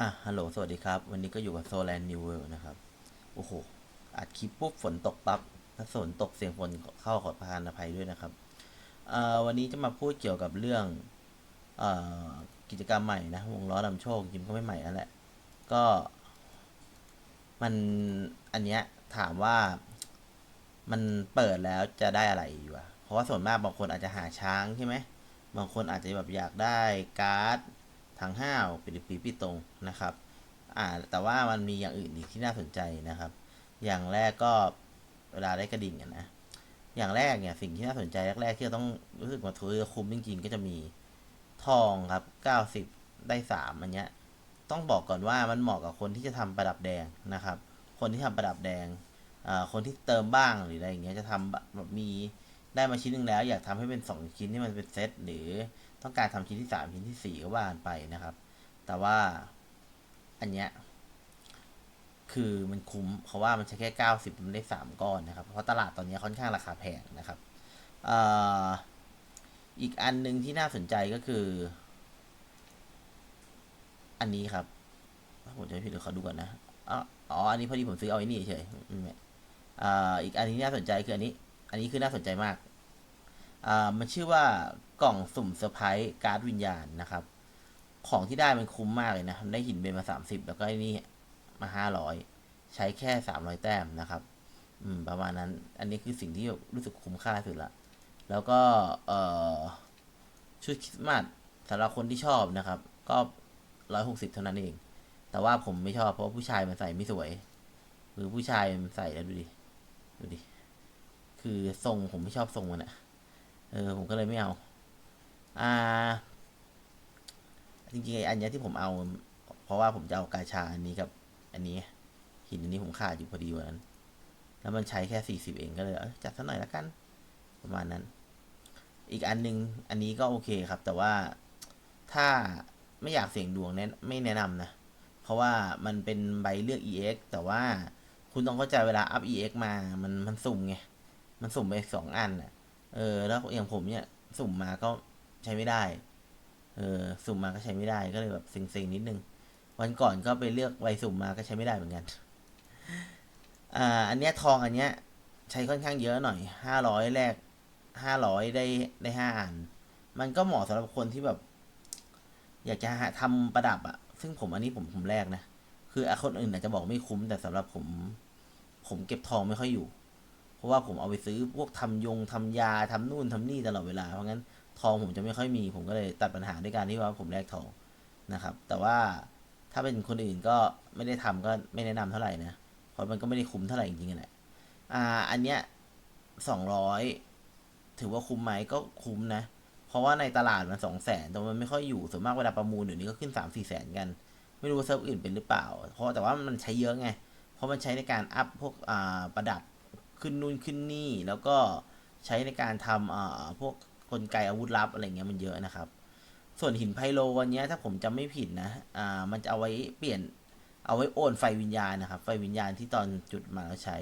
อะ ฮัลโหล สวัสดีครับ วันนี้ก็อยู่กับโซแลนด์นิวเวิลด์นะครับ โอ้โห อัดคลิปปุ๊บฝนตกปั๊บถ้าฝนตกเสียงฝนเข้าขอประทานอภัยด้วยนะครับเอ่อวันนี้จะมาพูดเกี่ยวกับเรื่องเอ่อกิจกรรมใหม่นะ วงล้อนำโชคจริงก็ไม่ใหม่นั่นแหละ ก็ มัน อันเนี้ยถามว่า มันเปิดแล้วจะได้อะไรอยู่อะเพราะว่าส่วนมากบางคนอาจจะหาช้างใช่ไหม บางคนอาจจะแบบอยากได้การ์ด ทางห้าวปิดปีปิตรงนะครับอ่าแต่ว่ามันมีอย่างอื่นอีกที่น่าสนใจนะครับ อย่างแรกก็เวลาได้กระดิ่งนะ อย่างแรกเนี่ยสิ่งที่น่าสนใจแรกๆที่เราต้องรู้สึกว่าถือคุ้มจริงๆ ก็จะมีทองครับเก้าสิบได้สามอันเนี้ยต้องบอกก่อนว่ามันเหมาะกับคนที่จะทำประดับแดงนะครับ คนที่ทำประดับแดงคนที่เติมบ้างหรืออะไรอย่างเงี้ยจะทำแบบมีได้มาชิ้นหนึ่งแล้ว อยากทำให้เป็นสองชิ้นที่มันเป็นเซตหรือ ต้องการทำชิ้นที่สามชิ้นที่สี่ก็ว่ากันไปนะครับ แต่ว่าอันเนี้ยคือมันคุ้มเพราะว่ามันใช้แค่เก้าสิบมันได้สามก้อนนะครับ เพราะตลาดตอนนี้ค่อนข้างราคาแพงนะครับออีกอันหนึ่งที่น่าสนใจก็คือ อันนี้ครับผมจะไม่ผิดเดี๋ยวขอดูก่อนนะอ๋ออ๋อันนี้พอดีผมซื้อเอาไอ้นี่เฉยอีกอันนี้น่าสนใจคืออันนี้ อันนี้คือน่าสนใจมากมันชื่อว่า กล่องสุ่มเซอร์ไพรส์การ์ดวิญญาณนะครับ ของที่ได้มันคุ้มมากเลยนะ ได้หินเบนมาสามสิบแล้วก็นี่มาห้าร้อยใช้แค่สามร้อยแต้มนะครับ อืม ประมาณนั้น อันนี้คือสิ่งที่รู้สึกคุ้มค่าสุดละ แล้วก็ เอ่อ ชุดคริสต์มาสสำหรับคนที่ชอบนะครับ ก็ร้อยหกสิบเท่านั้นเอง แต่ว่าผมไม่ชอบเพราะผู้ชายมันใส่ไม่สวยหรือผู้ชายมันใส่แล้วดูดิ ดูดิ คือทรงผมไม่ชอบทรงมันอะเออ ผมก็เลยไม่เอา อ่า จริงๆอันนี้ที่ผมเอา เพราะว่าผมจะเอากาชาอันนี้กับ อันนี้ หินอันนี้ผมขาดอยู่พอดีวันนั้น แล้วมันใช้แค่สี่สิบเองก็เลยจัดสักหน่อยละกัน ประมาณนั้น อีกอันหนึง อันนี้ก็โอเคครับ แต่ว่าถ้าไม่อยากเสี่ยงดวงแนะไม่แนะนำนะ เพราะว่ามันเป็นใบเลือก EX แต่ว่าคุณต้องเข้าใจเวลาอัพ EX มา มันมันสุ่มไง มันสุ่มไปสองอันอะ เออ แล้วอย่างผมเนี่ย สุ่มมาก็ ใช้ไม่ได้ เออสุ่มมาก็ใช้ไม่ได้ก็เลยแบบเซ็งๆนิดนึง วันก่อนก็ไปเลือกใบสุ่มมาก็ใช้ไม่ได้เหมือนกัน อ่า อันเนี้ยทองอันเนี้ย ใช้ค่อนข้างเยอะหน่อยห้าร้อยแรกห้าร้อยได้ได้ห้าอัน มันก็เหมาะสำหรับคนที่แบบ อยากจะหาทำประดับอะซึ่งผมอันนี้ผมผมแรกนะ คือคนอื่นอาจจะบอกไม่คุ้มแต่สำหรับผม ผมเก็บทองไม่ค่อยอยู่ เพราะว่าผมเอาไปซื้อพวกทำยงทำยาทำนู่นทำนี่ตลอดเวลา เพราะงั้น ทองผมจะไม่ค่อยมี ผมก็เลยตัดปัญหาด้วยการที่ว่าผมแลกทองนะครับ แต่ว่าถ้าเป็นคนอื่นก็ไม่ได้ทำก็ไม่แนะนำเท่าไหร่นะ เพราะมันก็ไม่ได้คุ้มเท่าไหร่จริงๆแหละ อ่า อันเนี้ยสองร้อยถือว่าคุ้มไหมก็คุ้มนะ เพราะว่าในตลาดมันสองแสนแต่มันไม่ค่อยอยู่ ส่วนมากเวลาประมูลเดี๋ยวนี้ก็ขึ้นสามสี่แสนกัน ไม่รู้เซิร์ฟอื่นเป็นหรือเปล่า เพราะแต่ว่ามันใช้เยอะไง เพราะมันใช้ในการอัพพวกอ่าประดับขึ้นนู่นขึ้นนี่ แล้วก็ใช้ในการทำอ่าพวก กลไกอาวุธลับอะไรเงี้ยมันเยอะนะครับ ส่วนหินไพโลวันเนี้ยถ้าผมจำไม่ผิดนะ อ่า มันจะเอาไว้เปลี่ยน เอาไว้โอนไฟวิญญาณนะครับ ไฟวิญญาณที่ตอนจุดมาแล้วใช้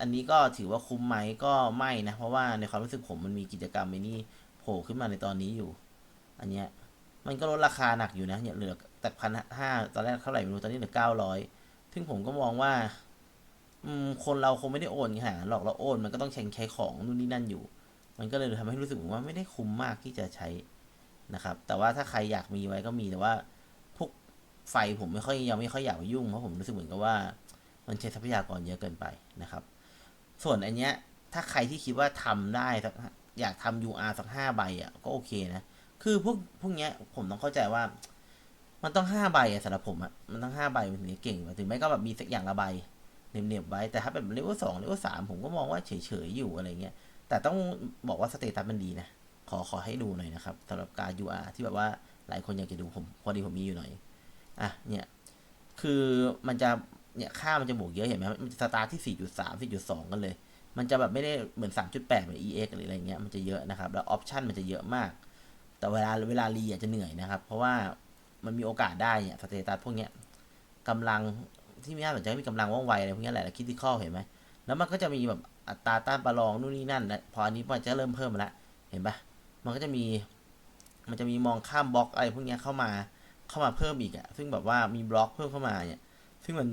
อันนี้ก็ถือว่าคุ้มไหมก็ไม่นะ เพราะว่าในความรู้สึกผมมันมีกิจกรรมไอ้นี่โผล่ขึ้นมาในตอนนี้อยู่ อันเนี้ย มันก็ลดราคาหนักอยู่นะ เนี่ยเหลือแต่พันห้าตอนแรกเท่าไหร่ไม่รู้ ตอนนี้เหลือเก้าร้อยซึ่งผมก็มองว่า อืม คนเราคงไม่ได้โอนขนาดนั้นหรอกเราโอนมันก็ต้องใช้ใช้ของนู่นนี่นั่นอยู่ มันก็เลยทำให้รู้สึกว่าไม่ได้คุ้มมากที่จะใช้นะครับ แต่ว่าถ้าใครอยากมีไว้ก็มีแต่ว่าพวกไฟผมไม่ค่อยยังไม่ค่อยอยากไปยุ่งเพราะผมรู้สึกเหมือนกับว่า มันใช้ทรัพยากรเยอะเกินไปนะครับ ส่วนอันเนี้ยถ้าใครที่คิดว่าทำได้สักอยากทำ UR สักห้าใบอะก็โอเคนะ คือพวกพวกเนี้ยผมต้องเข้าใจว่า มันต้องห้าใบอะสำหรับผมอะมันต้องห้าใบมันถึงจะเก่งถึงไม่ก็แบบมีสักอย่างละใบเหน็บๆไว้แต่ถ้าแบบเลเวลสองเลเวลสามผมก็มองว่าเฉยๆอยู่อะไรเงี้ย แต่ต้องบอกว่าสเตตัสมันดีนะ ขอขอให้ดูหน่อยนะครับสำหรับการ UR ที่แบบว่าหลายคนอยากจะดูผม พอดีผมมีอยู่หน่อย อะ เนี่ย คือมันจะ เนี่ย ค่ามันจะบวกเยอะเห็นไหมมันจะสตาร์ทที่ 4.3 4.2 กันเลย มันจะแบบไม่ได้เหมือน 3.8 เหมือน EX หรืออะไรเงี้ย มันจะเยอะนะครับ แล้วออปชันมันจะเยอะมาก แต่เวลาเวลารีอาจจะเหนื่อยนะครับ เพราะว่ามันมีโอกาสได้เนี่ย สเตตัสพวกเนี้ยกำลังที่มีน่าสนใจมีกำลังว่องไวอะไรพวกเนี้ยแหละคิดที่ข้อเห็นไหมแล้วมันก็จะมีแบบ อัตราต้านประลองนู่นนี่นั่นนะพออันนี้มันจะเริ่มเพิ่มแล้วเห็นปะมันก็จะมี มันจะมีมองข้ามบล็อกอะไรพวกเนี้ยเข้ามาเข้ามาเพิ่มอีกอะซึ่งแบบว่ามีบล็อกเพิ่มเข้ามาเนี่ย ซึ่งมัน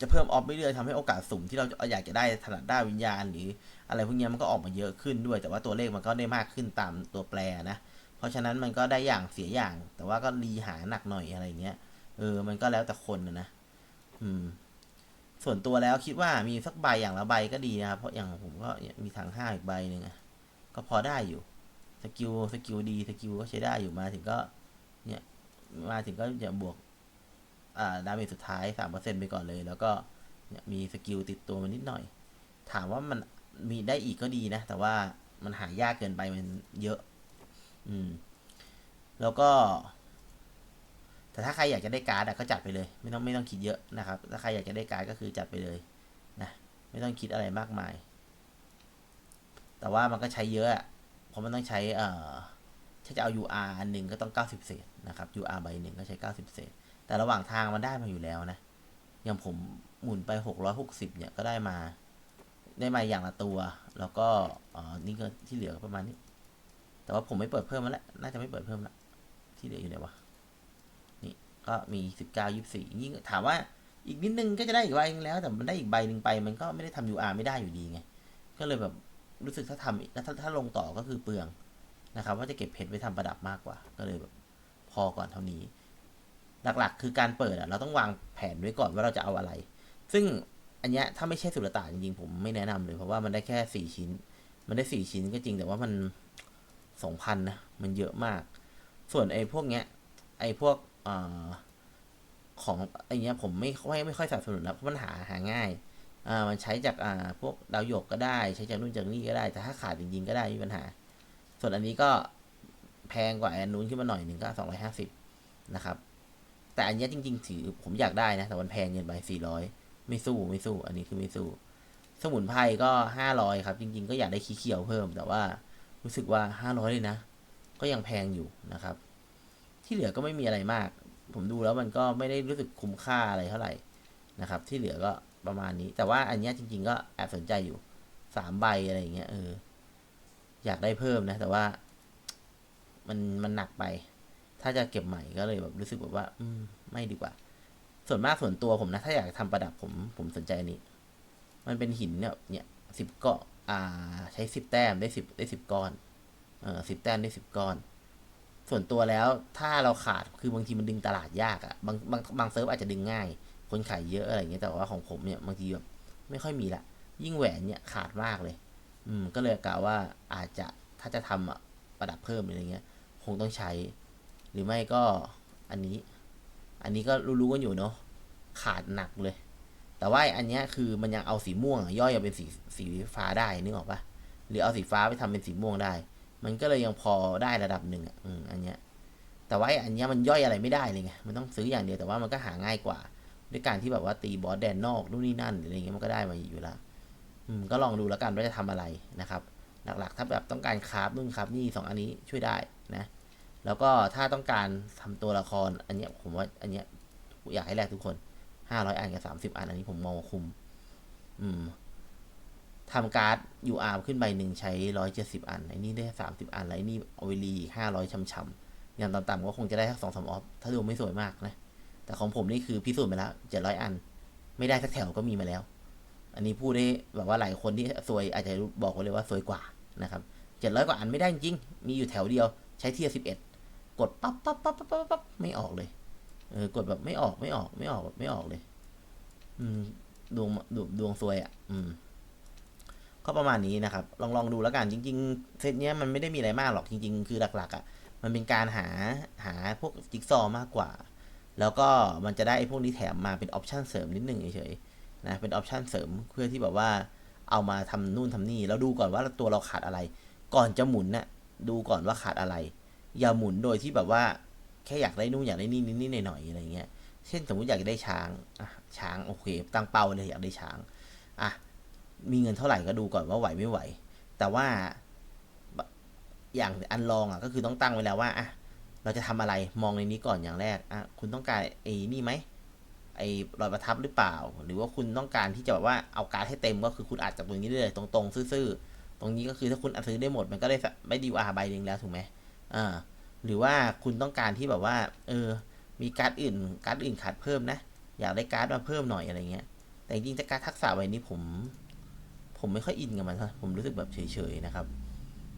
จะเพิ่มออฟไปเรื่อยทำให้โอกาสสุ่มที่เราอยากจะได้ถนัดด้านวิญญาณหรือ อะไรพวกเนี้ยมันก็ออกมาเยอะขึ้นด้วย แต่ว่าตัวเลขมันก็ได้มากขึ้นตามตัวแปรนะ เพราะฉะนั้นมันก็ได้อย่างเสียอย่าง แต่ว่าก็รีหาหนักหน่อยอะไรเงี้ย เออ มันก็แล้วแต่คนนะนะ อืม ส่วนตัวแล้วคิดว่ามีสักใบอย่างละใบก็ดีนะครับ เพราะอย่างผมก็มีถังห้าอีกใบหนึ่งก็พอได้อยู่สกิลสกิลดีสกิลก็ใช้ได้อยู่มาถึงก็ เนี่ยมาถึงก็จะบวก อ่าดาเมจสุดท้ายสามเปอร์เซ็นไปก่อนเลย แล้วก็เนี่ยมีสกิลติดตัวมานิดหน่อย ถามว่ามันมีได้อีกก็ดีนะ แต่ว่ามันหายากเกินไปมันเยอะ อืม แล้วก็ แต่ถ้าใครอยากจะได้การ์ดก็จัดไปเลย ไม่ต้องไม่ต้องคิดเยอะนะครับ ถ้าใครอยากจะได้การ์ดก็คือจัดไปเลยนะไม่ต้องคิดอะไรมากมาย แต่ว่ามันก็ใช้เยอะเพราะมันต้องใช้เอ่อถ้าจะเอา UR อันหนึ่งก็ต้อง 90 เศษนะครับ UR ใบหนึ่งก็ใช้ 90 เศษ แต่ระหว่างทางมันได้มาอยู่แล้วนะอย่างผมหมุนไป 660 เนี่ยก็ได้มา ได้มาอย่างละตัว แล้วก็อ๋อนี่ก็ที่เหลือประมาณนี้ แต่ว่าผมไม่เปิดเพิ่มแล้วน่าจะไม่เปิดเพิ่มและที่เหลืออยู่ไหนวะ ก็มีสิบเก้ายี่สี่ยิ่งถามว่าอีกนิดนึงก็จะได้อีกใบนึงแล้ว แต่มันได้อีกใบหนึ่งไป มันก็ไม่ได้ทำ UR ไม่ได้อยู่ดีไง ก็เลยแบบรู้สึกถ้าทำถ้าถ้าลงต่อก็คือเปลืองนะครับ ว่าจะเก็บเพชรไว้ทำประดับมากกว่า ก็เลยแบบพอก่อนเท่านี้ หลักๆ คือการเปิดอะเราต้องวางแผนไว้ก่อนว่าเราจะเอาอะไร ซึ่งอันเนี้ยถ้าไม่ใช่สุลต่านจริงๆผมไม่แนะนำเลย เพราะว่ามันได้แค่สี่ชิ้น มันได้สี่ชิ้นก็จริงแต่ว่ามันสองพันนะมันเยอะมาก ส่วนไอ้พวกเนี้ยไอ้พวก เอ่อของไอ้เนี้ยผมไม่ค่อยไม่ค่อยสนับสนุนนะเพราะมันหาหาง่ายอ่ามันใช้จากอ่าพวกดาวหยกก็ได้ ใช้จากนู่นจากนี่ก็ได้ แต่ถ้าขาดจริงๆก็ได้ไม่มีปัญหา ส่วนอันนี้ก็แพงกว่าอันนู้นขึ้นมาหน่อยหนึ่งก็สองร้อยห้าสิบนะครับ แต่อันนี้จริง ๆ ถือผมอยากได้นะ แต่มันแพงเกินไปสี่ร้อยไม่สู้ไม่สู้ อันนี้คือไม่สู้ สมุนไพรก็ห้าร้อยครับ จริง ๆ ก็อยากได้ขี้เขียวเพิ่ม แต่ว่ารู้สึกว่าห้าร้อยเลยนะ ก็ยังแพงอยู่นะครับ ที่เหลือก็ไม่มีอะไรมาก ผมดูแล้วมันก็ไม่ได้รู้สึกคุ้มค่าอะไรเท่าไหร่นะครับ ที่เหลือก็ประมาณนี้ แต่ว่าอันนี้จริง ๆ ก็แอบสนใจอยู่สามใบอะไรอย่างเงี้ยเอออยากได้เพิ่มนะ แต่ว่า มันมันหนักไป ถ้าจะเก็บใหม่ก็เลยแบบรู้สึกแบบว่า อืม ไม่ดีกว่า ส่วนมากส่วนตัวผมนะ ถ้าอยากทำประดับผมผมสนใจอันนี้ มันเป็นหินเนี่ยเนี่ยสิบก้อนอ่า ใช้สิบแต้มได้สิบได้สิบก้อน เออสิบแต้มได้สิบก้อน ส่วนตัวแล้วถ้าเราขาดคือบางทีมันดึงตลาดยากอะบางบางบางเซิร์ฟอาจจะดึงง่าย คนขายเยอะอะไรเงี้ยแต่ว่าของผมเนี่ยบางทีแบบไม่ค่อยมีละยิ่งแหวนเนี่ยขาดมากเลย อืมก็เลยกล่าวว่าอาจจะถ้าจะทำอะประดับเพิ่มอะไรเงี้ย คงต้องใช้ หรือไม่ก็อันนี้ อันนี้ก็รู้ๆกันอยู่เนาะขาดหนักเลย แต่ว่าอันเนี้ยคือมันยังเอาสีม่วงย่อยเอาเป็นสีสีฟ้าได้นึกออกปะหรือเอาสีฟ้าไปทำเป็นสีม่วงได้ มันก็เลยยังพอได้ระดับหนึ่งอะอืมอันเนี้ย แต่ว่าอันเนี้ยมันย่อยอะไรไม่ได้เลยไง มันต้องซื้ออย่างเดียวแต่ว่ามันก็หาง่ายกว่า ด้วยการที่แบบว่าตีบอสแดนนอกนู่นนี่นั่นหรืออะไรเงี้ยมันก็ได้มาอยู่แล้วอืมก็ลองดูแล้วกันว่าจะทำอะไรนะครับ หลักๆ ถ้าแบบต้องการคราฟนู่นคราฟนี่สองอันนี้ช่วยได้นะ แล้วก็ถ้าต้องการทำตัวละครอันเนี้ยผมว่าอันเนี้ยอยากให้แลกทุกคนห้าร้อยอันกับสามสิบอันอันนี้ผมมองว่าคุ้มอืม ทำการ์ด UR ขึ้นใบหนึ่งใช้ร้อยเจ็ดสิบอันไอ้นี่ได้สามสิบอันไอ้นี่เอาไวรีห้าร้อยช้ำๆอย่างต่ำๆก็คงจะได้สักสองสามออฟถ้าดูไม่สวยมากนะ แต่ของผมนี่คือพิสูจน์ไปแล้วเจ็ดร้อยอัน ไม่ได้สักแถวก็มีมาแล้ว อันนี้พูดได้แบบว่าหลายคนที่สวยอาจจะบอกไว้เลยว่าสวยกว่านะครับเจ็ดร้อยกว่าอันไม่ได้จริง มีอยู่แถวเดียวใช้เทียสิบเอ็ดกดปั๊บปั๊บปั๊บปั๊บปั๊บปั๊บไม่ออกเลยเออกดแบบไม่ออกไม่ออกไม่ออกแบบไม่ออกเลย อืมดวงดวงดวงซวยอะ อืม ก็ประมาณนี้นะครับ ลองลองดูแล้วกันจริง ๆ เซตเนี้ยมันไม่ได้มีอะไรมากหรอกจริง ๆ คือหลักๆอะ่ะมันเป็นการหาหาพวกจิ๊กซอว์มากกว่า แล้วก็มันจะได้พวกนี้แถมมาเป็นออปชันเสริมนิดหนึ่งเฉยๆนะเป็นออปชันเสริมเพื่อที่แบบว่าเอามาทำนู่นทำนี่แล้วดูก่อนว่าตัวเราขาดอะไร ก่อนจะหมุนน่ะดูก่อนว่าขาดอะไร อย่าหมุนโดยที่แบบว่าแค่อยากได้นู่นอยากได้นี่นิดๆหน่อยๆอะไรเงี้ยเช่นสมมติอยากได้ช้างอะช้างโอเคตั้งเป้าเลยอยากได้ช้างอะ มีเงินเท่าไหร่ก็ดูก่อนว่าไหวไม่ไหว แต่ว่าอย่างอันลองอะก็คือต้องตั้งไว้แล้วว่าอะเราจะทำอะไรมองในนี้ก่อนอย่างแรกอะคุณต้องการไอ้นี่ไหมไอ้รอยประทับหรือเปล่า หรือว่าคุณต้องการที่จะแบบว่าเอาการ์ดให้เต็มก็คือคุณอาจจะตรงนี้ได้เลยตรงๆซื่อๆตรงนี้ก็คือถ้าคุณซื้อได้หมดมันก็ได้ไม่ดีอาใบหนึ่งแล้วถูกไหมอ่าหรือว่าคุณต้องการที่แบบว่า เออ มีการ์ดอื่น การ์ดอื่นขาดเพิ่มนะ อยากได้การ์ดมาเพิ่มหน่อยอะไรเงี้ย แต่จริงๆแต่การทักษะใบนี้ผม ผมไม่ค่อยอินกับมันนะผมรู้สึกแบบเฉยๆนะครับ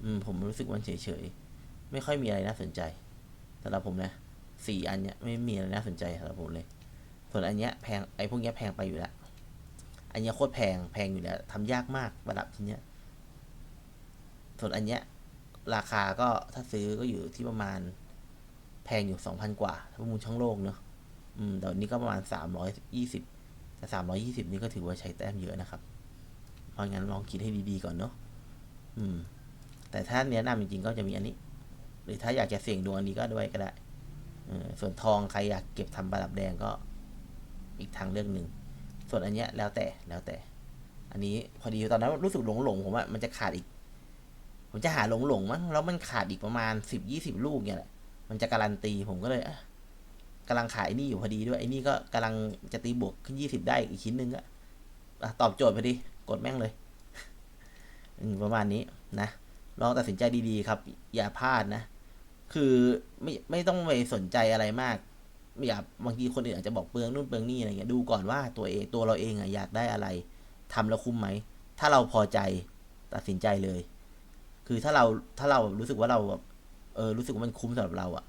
อืมผมรู้สึกมันเฉยๆไม่ค่อยมีอะไรน่าสนใจสำหรับผมนะสี่อันเนี้ยไม่มีอะไรน่าสนใจสำหรับผมเลย ส่วนอันเนี้ยแพงไอ้พวกเนี้ยแพงไปอยู่แล้วอันเนี้ยโคตรแพงแพงอยู่แล้วทำยากมากระดับที่เนี้ยส่วนอันเนี้ยราคาก็ถ้าซื้อก็อยู่ที่ประมาณ แพงอยู่สองพันกว่าถ้าประมูลช่องโลกเนาะอืมแต่วันนี้ก็ประมาณสามร้อยยี่สิบแต่สามร้อยี่สิบนี่ก็ถือว่าใช้แต้มเยอะนะครับ เพราะงั้นลองคิดให้ดีๆก่อนเนาะอืม แต่ถ้าแนะนำจริงๆก็จะมีอันนี้ หรือถ้าอยากจะเสี่ยงดวงอันนี้ก็ด้วยก็ได้ส่วนทองใครอยากเก็บทำประดับแดงก็อีกทางเลือกหนึ่ง ส่วนอันเนี้ยแล้วแต่แล้วแต่ อันนี้พอดีตอนนั้นรู้สึกหลงหลงๆผมว่ามันจะขาดอีก ผมจะหาหลงหลงๆมั้งแล้วมันขาดอีกประมาณสิบยี่สิบลูกเนี่ยแหละ มันจะการันตีผมก็เลยอะกำลังขายนี่อยู่พอดีด้วยไอ้นี่ก็กำลังจะตีบวกขึ้นยี่สิบได้อีกชิ้นหนึ่งอะตอบโจทย์พอดี กดแม่งเลยประมาณนี้นะ ลองตัดสินใจดีๆครับ อย่าพลาดนะ คือไม่ไม่ต้องไปสนใจอะไรมากไม่าบางทีคนอื่นอาจจะบอกเปลืองนู่นเปลืองนี่อะไรเงี้ยดูก่อนว่าตัวเองตัวเราเองอะอยากได้อะไรทำแล้วคุ้มไหม ถ้าเราพอใจตัดสินใจเลย คือถ้าเราถ้าเรารู้สึกว่าเราแบบเออรู้สึกว่ามันคุ้มสำหรับเราอะ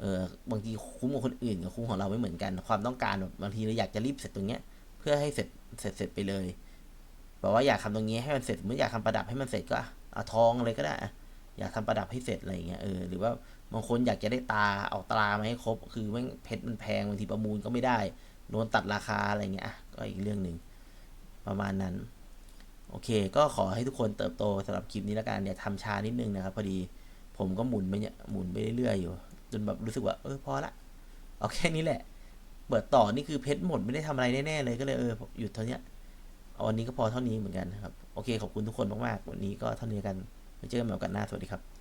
เออบางทีคุ้มกับคนอื่นกับคุ้มของเราไม่เหมือนกัน ความต้องการแบบบางทีเราอยากจะรีบเสร็จตรงเนี้ย เพื่อให้เสร็จเสร็จเสร็จไปเลย บอกว่าอยากทำตรงนี้ให้มันเสร็จเมื่ออยากทำประดับให้มันเสร็จก็เอาทองเลยก็ได้ อยากทำประดับให้เสร็จอะไรเงี้ยเออหรือว่าบางคนอยากจะได้ตาเอาตรามาให้ครบ คือแม่งเพชรมันแพงบางทีประมูลก็ไม่ได้โดนตัดราคาอะไรเงี้ยก็อีกเรื่องหนึ่งประมาณนั้น โอเค ก็ขอให้ทุกคนเติบโตสำหรับคลิปนี้แล้วกันเนี่ยทำชานิดนึงนะครับ พอดีผมก็หมุนไปเนี่ยหมุนไปเรื่อยๆอยู่ จนแบบรู้สึกว่าเออพอละเอาแค่นี้แหละ เปิดต่อนี่คือเพชรหมดไม่ได้ทำอะไรแน่ๆเลยก็เลยเออหยุดเท่านี้ วันนี้ก็พอเท่านี้เหมือนกันนะครับ โอเค ขอบคุณทุกคนมากๆ วันนี้ก็เท่านี้กันไว้เจอกันใหม่กันหน้า สวัสดีครับ